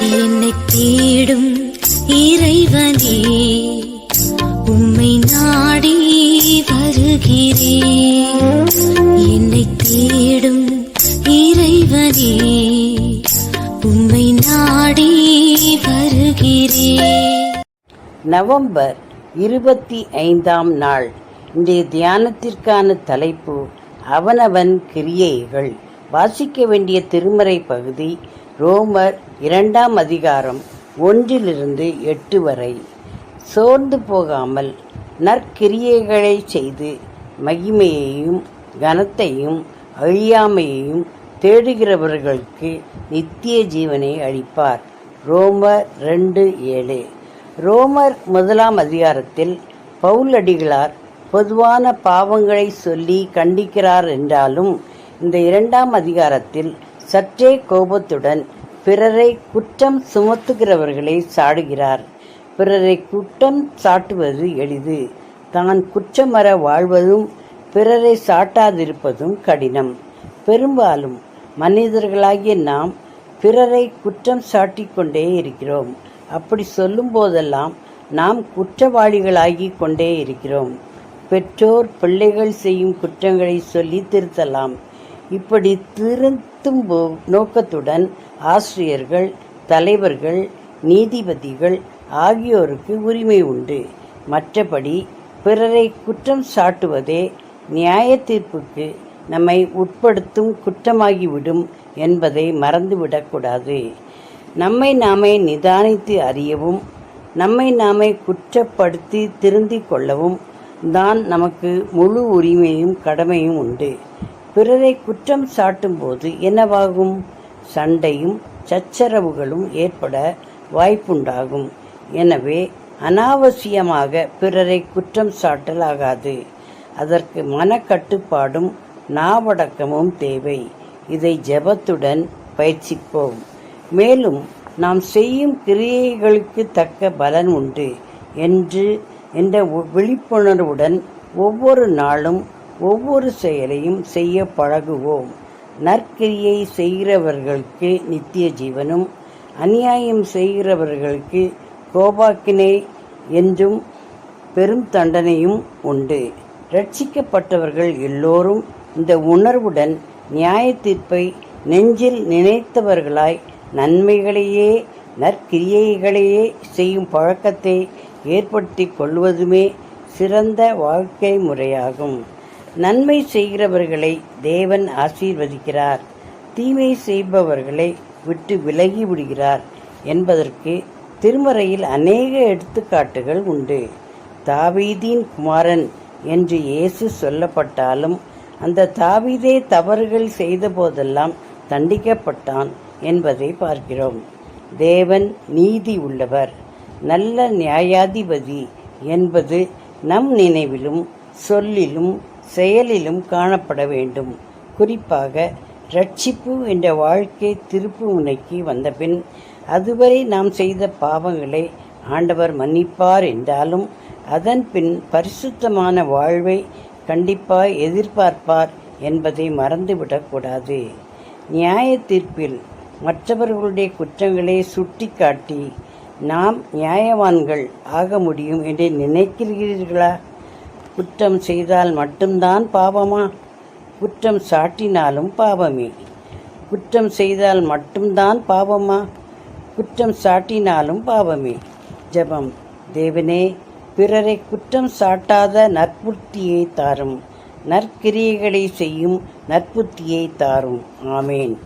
என்னை தேடும் இறைவனே உம்மை நாடி வருகிறேன் என்னை தேடும் இறைவனே உம்மை நாடி வருகிறேன் நவம்பர் இருபத்தி ஐந்தாம் நாள். இன்றைய தியானத்திற்கான தலைப்பு அவனவன் கிரியைகள். வாசிக்க வேண்டிய திருமறை பகுதி ரோமர் இரண்டாம் அதிகாரம் ஒன்றிலிருந்து எட்டு வரை. சோர்ந்து போகாமல் நற்கிரியைகளை செய்து மகிமையையும் கனத்தையும் அழியாமையையும் தேடுகிறவர்களுக்கு நித்திய ஜீவனை அளிப்பார். ரோமர் ரெண்டு ஏழு. ரோமர் முதலாம் அதிகாரத்தில் பவுலடிகளார் பொதுவான பாவங்களை சொல்லி கண்டிக்கிறார் என்றாலும் இந்த இரண்டாம் அதிகாரத்தில் சற்றே கோபத்துடன் பிறரை குற்றம் சுமத்துகிறவர்களை சாடுகிறார். பிறரை குற்றம் சாட்டுவது எளிது. தான் குற்றமர வாழ்வதும் பிறரை சாட்டாதிருப்பதும் கடினம். பெரும்பாலும் மனிதர்களாகிய நாம் பிறரை குற்றம் சாட்டிக்கொண்டே இருக்கிறோம். அப்படி சொல்லும் போதெல்லாம் நாம் குற்றவாளிகளாகி கொண்டே இருக்கிறோம். பெற்றோர் பிள்ளைகள் செய்யும் குற்றங்களை சொல்லி திருத்தலாம். இப்படி திருத்தும் போ- நோக்கத்துடன் ஆசிரியர்கள் தலைவர்கள் நீதிபதிகள் ஆகியோருக்கு உரிமை உண்டு. மற்றபடி பிறரை குற்றம் சாட்டுவதே நியாய தீர்ப்புக்கு நம்மை உட்படுத்தும் குற்றமாகிவிடும் என்பதை மறந்துவிடக்கூடாது நம்மை நாமே நிதானித்து அறியவும் நம்மை நாமே குற்றப்படுத்தி திருந்திக் கொள்ளவும் தான் நமக்கு முழு உரிமையும் கடமையும் உண்டு. பிறரை குற்றம் சாட்டும்போது என்னவாகும்? சண்டையும் சச்சரவுகளும் ஏற்பட வாய்ப்புண்டாகும். எனவே அனாவசியமாக பிறரை குற்றம் சாட்டலாகாது. அதற்கு மனக்கட்டுப்பாடும் நாவடக்கமும் தேவை. இதை ஜெபத்துடன் பயிற்சிப்போம். மேலும் நாம் செய்யும் கிரியைகளுக்கு தக்க பலன் உண்டு. என்று என்ற உ- விழிப்புணர்வுடன் ஒவ்வொரு நாளும் ஒவ்வொரு செயலையும் செய்ய பழகுவோம். நற்கிரியை செய்கிறவர்களுக்கு நித்திய ஜீவனும் அநியாயம் செய்கிறவர்களுக்கு கோபாக்கினை என்றும் பெரும் தண்டனையும் உண்டு. ரட்சிக்கப்பட்டவர்கள் எல்லோரும் இந்த உணர்வுடன் நியாய தீர்ப்பை நெஞ்சில் நினைத்தவர்களாய் நன்மைகளையே நற்கிரியைகளையே செய்யும் பழக்கத்தை ஏற்படுத்திக் கொள்வதுமே சிறந்த வாழ்க்கை முறையாகும். நன்மை செய்கிறவர்களை தேவன் ஆசீர்வதிக்கிறார். தீமை செய்பவர்களை விட்டு விலகி விடுகிறார் என்பதற்கு திருமறையில் அநேக எடுத்துக்காட்டுகள் உண்டு. தாவீதின் குமாரன் என்று இயேசு சொல்லப்பட்டாலும் அந்த தாவீதே தவறுகள் செய்த போதெல்லாம் தண்டிக்கப்பட்டான் என்பதை பார்க்கிறோம். தேவன் நீதி உள்ளவர் நல்ல நியாயாதிபதி என்பது நம் நினைவிலும் சொல்லிலும் செயலிலும் காணப்பட வேண்டும். குறிப்பாக ரட்சிப்பு என்ற வாழ்க்கை திருப்பு முனைக்கு வந்தபின் அதுவரை நாம் செய்த பாவங்களை ஆண்டவர் மன்னிப்பார் என்றாலும் அதன் பின் பரிசுத்தமான வாழ்வை கண்டிப்பாய் எதிர்பார்ப்பார் என்பதை மறந்துவிடக்கூடாது நியாய தீர்ப்பில் மற்றவர்களுடைய குற்றங்களை சுட்டிக்காட்டி நாம் நியாயவான்கள் ஆக முடியும் என்று நினைக்கிறீர்களா? குற்றம் செய்தால் மட்டும்தான் பாவமா? குற்றம் சாட்டினாலும் பாவமே. குற்றம் செய்தால் மட்டும்தான் பாவமா? குற்றம் சாட்டினாலும் பாவமே. ஜெபம். தேவனே பிறரை குற்றம் சாட்டாத நற்புத்தியை தாரும். நற்கிரியைகளை செய்யும் நற்புத்தியை தாரும். ஆமேன்.